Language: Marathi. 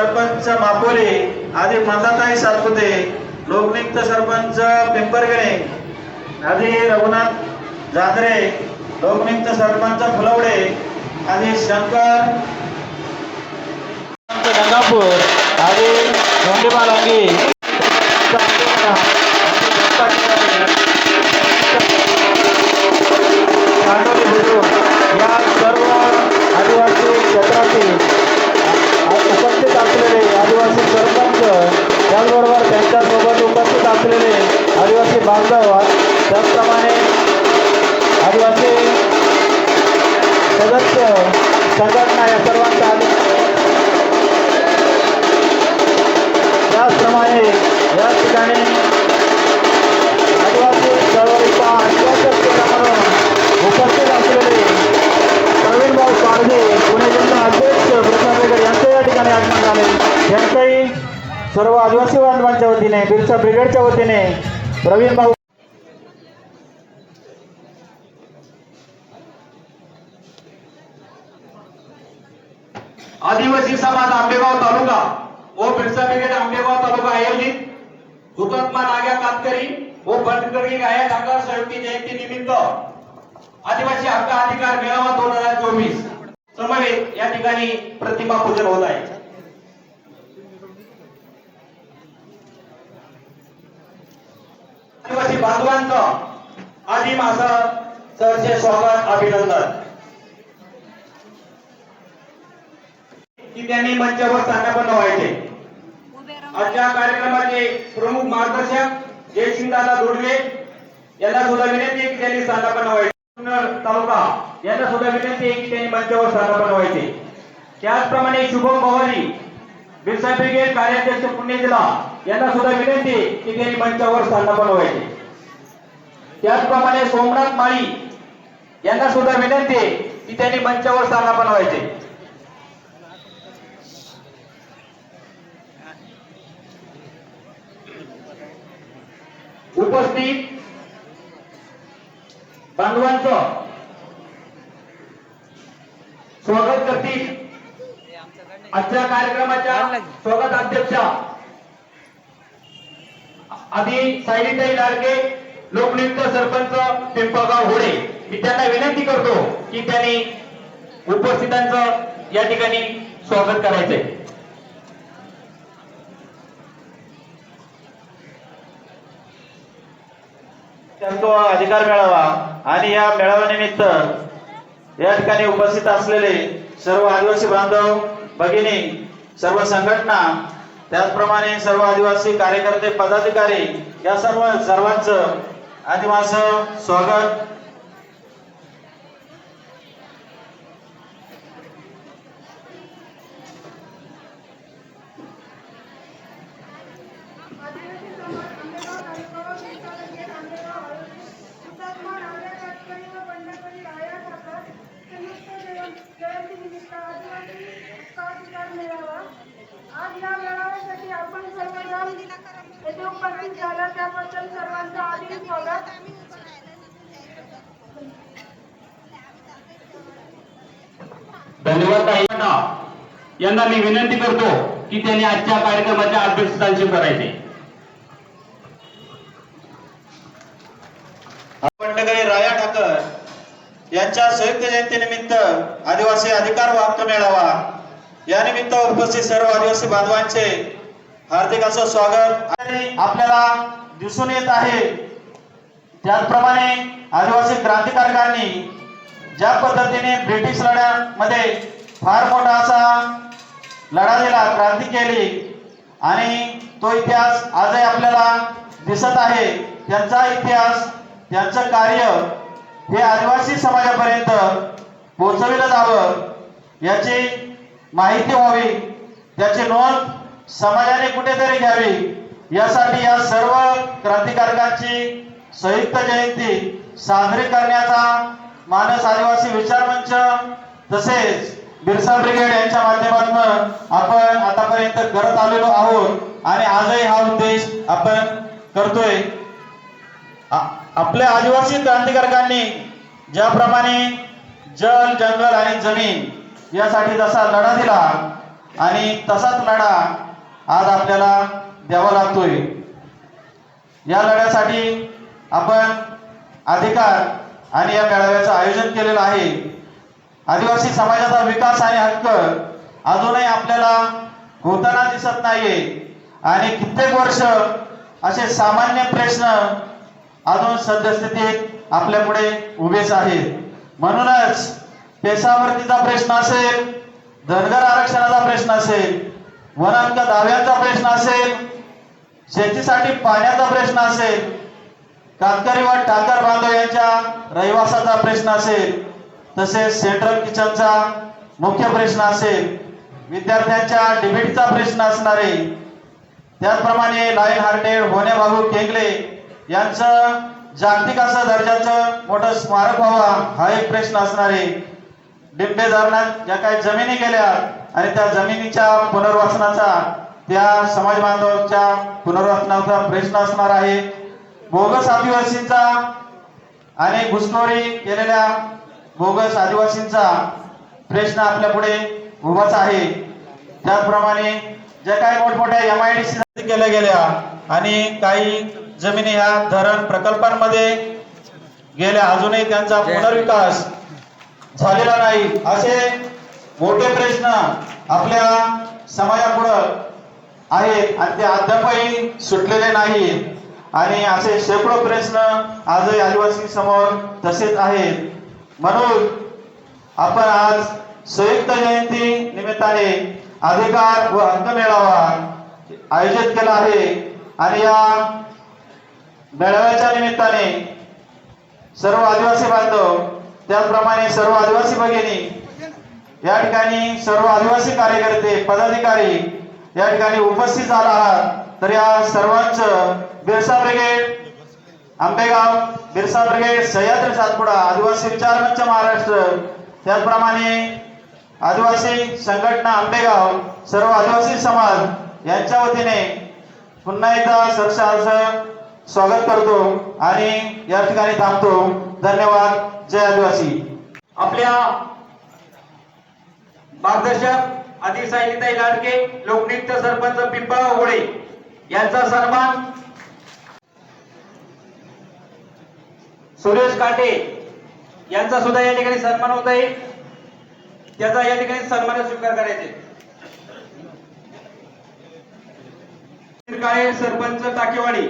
सरपंच मापोले आधी मंदाताई सातपुते लोकनियुक्त सरपंच पिंपरगणे आधी रघुनाथ जाधरे लोकनियुक्त सरपंच फुलवडे आधी शंकर गंगापूर आधी धोंडीबा लांगी कांडोली बुद्रुक सरपंच त्याचबरोबर त्यांच्यासोबत उपस्थित असलेले आदिवासी बांधव त्याचप्रमाणे आदिवासी सदस्य संघटना या सर्वांचा त्याचप्रमाणे या ठिकाणी सर्व आदिवासी बांधवांच्या वतीने बिरसा ब्रिगेडच्या वतीने प्रवीण भाऊ आदिवासी समाज आंबेगाव तालुका व बिरसा ब्रिगेड आंबेगाव तालुका आयोजित हुतात्मा नाग्या कातकरी व बंडकरी गाया ठाकर संयुक्ती जयंती निमित्त आदिवासी हक्क अधिकार मेळावा दोन हजार चोवीस. समवेत या ठिकाणी प्रतिमा पूजन होत आहे आदिवासी बांधवांचं आधी माझं सरचे स्वागत अभिनंदन. की त्यांनी मंचावर स्थानापन्न व्हायचे आजच्या कार्यक्रमाचे प्रमुख मार्गदर्शक जयसिंगदादा दोडवे यांना सुद्धा विनंती की त्यांनी स्थानापन्न व्हायचे तालुका यांना सुद्धा विनंती आहे की त्यांनी मंचावर स्थानापन्न व्हायचे त्याचप्रमाणे शुभम पवारी बिरसा ब्रिगेड कार्याध्यक्ष पुणे जिल्हा यांना सुद्धा विनंती की त्यांनी मंचावर स्थानापन्न व्हायचे त्याचप्रमाणे सोमनाथ माळी यांना सुद्धा विनंती आहे की त्यांनी मंचावर स्थानापन्न व्हायचे उपस्थित बांधवांचं स्वागत करतील. आजच्या कार्यक्रमाच्या स्वागत अध्यक्षा आधी साईताई लाडके लोकनियुक्त सरपंच पिंपळगाव होडे मी त्यांना विनंती करतो की त्यांनी उपस्थितांचं या ठिकाणी स्वागत करायचंय. तो अधिकार मेळावा आणि या मेळाव्यानिमित्त या ठिकाणी उपस्थित असलेले सर्व आदिवासी बांधव भगिनी सर्व संघटना त्याचप्रमाणे सर्व आदिवासी कार्यकर्ते पदाधिकारी या सर्व सर्वांचं आदिवास स्वागत। आज या मेळाव्यासाठी आपण सर्वजण उपस्थित झाला सर्वांचं आधी धन्यवाद ताईंना यांना मी विनंती करतो की त्यांनी आजच्या कार्यक्रमाच्या अध्यक्षस्थानशी करायचे पंडगरी राया ठाकर यांच्या संयुक्त जयंतीनिमित्त आदिवासी अधिकार व मेळावा या निमित्त उपस्थित सर्व आदिवासी बांधवांचे हार्दिक असं स्वागत. आणि आपल्याला दिसून येत आहे त्याचप्रमाणे आदिवासी क्रांतिकारकांनी ज्या पद्धतीने ब्रिटिश लढ्यामध्ये फार मोठा असा लढा दिला क्रांती केली आणि तो इतिहास आजही आपल्याला दिसत आहे त्यांचा इतिहास त्यांचं कार्य हे आदिवासी समाजापर्यंत पोचविलं जावं याची माहिती व्हावी त्याची नोंद समाजाने कुठेतरी घ्यावी यासाठी या सर्व क्रांतिकारकांची संयुक्त जयंती साजरी करण्याचा मानस आदिवासी विचार मंच तसेच बिरसा ब्रिगेड यांच्या माध्यमातून आपण आतापर्यंत करत आलेलो आहोत आणि आजही हा उद्देश आपण करतोय. आपल्या आदिवासी क्रांतिकारकांनी ज्याप्रमाणे जल जंगल आणि जमीन यासाठी जसा लढा दिला आणि तसाच लढा आज आपल्याला द्यावा लागतोय. या लढ्यासाठी आपण अधिकार आणि या मेळाव्याचं आयोजन केलेलं आहे. आदिवासी समाजाचा विकास आणि हक्क अजूनही आपल्याला होताना दिसत नाहीये. आणि कित्येक वर्ष असे सामान्य प्रश्न अजून सद्यस्थितीत आपल्या पुढे उभेच आहेत. म्हणूनच पेशावरतीचा प्रश्न असेल धनगर आरक्षणाचा प्रश्न असेल वन दाव्यांचा प्रश्न असेल शेतीसाठी पाण्याचा प्रश्न असेल कातकरी व ठाकर बांधव यांच्या रहिवासाचा प्रश्न असेल तसेच सेंट्रल किचनचा मुख्य प्रश्न असेल विद्यार्थ्यांच्या डिबेटचा प्रश्न असणारे त्याचप्रमाणे लाईन हार्टेड होणे बाबू केंगले यांचं जागतिक असं दर्जाचं मोठं स्मारक व्हावा हा एक प्रश्न असणार. आहे डिंबे धरणात ज्या काही जमिनी गेल्या आणि त्या जमिनीच्या पुनर्वसनाचा त्या समाज बांधवांच्या पुनर्वसनाचा प्रश्न असणार आहे. बोगस आदिवासींचा आणि घुसखोरी केलेल्या बोगस आदिवासींचा प्रश्न आपल्या पुढे उभाच आहे. त्याचप्रमाणे ज्या काही मोठमोठ्या एम आय डी सी केल्या गेल्या आणि काही जमिनी ह्या धरण प्रकल्पांमध्ये गेल्या अजूनही त्यांचा पुनर्विकास झालेला नाही. असे मोठे प्रश्न आपल्या समाजापुढं आहेत आणि ते अद्यापही सुटलेले नाहीत. आणि असे शेकडो प्रश्न आजही आदिवासी समोर तसेच आहेत. म्हणून आपण आज संयुक्त जयंती निमित्ताने अधिकार व हक्क मेळावा आयोजित केला आहे. आणि या मेळाव्याच्या निमित्ताने सर्व आदिवासी बांधव त्याचप्रमाणे सर्व आदिवासी भगिनी या ठिकाणी सर्व आदिवासी कार्यकर्ते पदाधिकारी या ठिकाणी उपस्थित झाला आहात. तर या सर्वांचं बिरसा ब्रिगेड आंबेगाव बिरसा ब्रिगेड सह्याद्री सातपुडा आदिवासी विचार मंच महाराष्ट्र त्याचप्रमाणे आदिवासी संघटना आंबेगाव सर्व आदिवासी समाज यांच्या वतीने पुन्हा एकदा सरसाचं स्वागत करतो आणि या ठिकाणी थांबतो. धन्यवाद. जय आदिवासी. आपल्या मार्गदर्शक आदी लाडके लोकनृत्य सरपंच पिंपळा होळे यांचा सन्मान सुरेश काटे यांचा सुद्धा या ठिकाणी सन्मान होत आहे. त्याचा या ठिकाणी सन्मान स्वीकार करायचे. काळे सरपंच टाकेवाडी.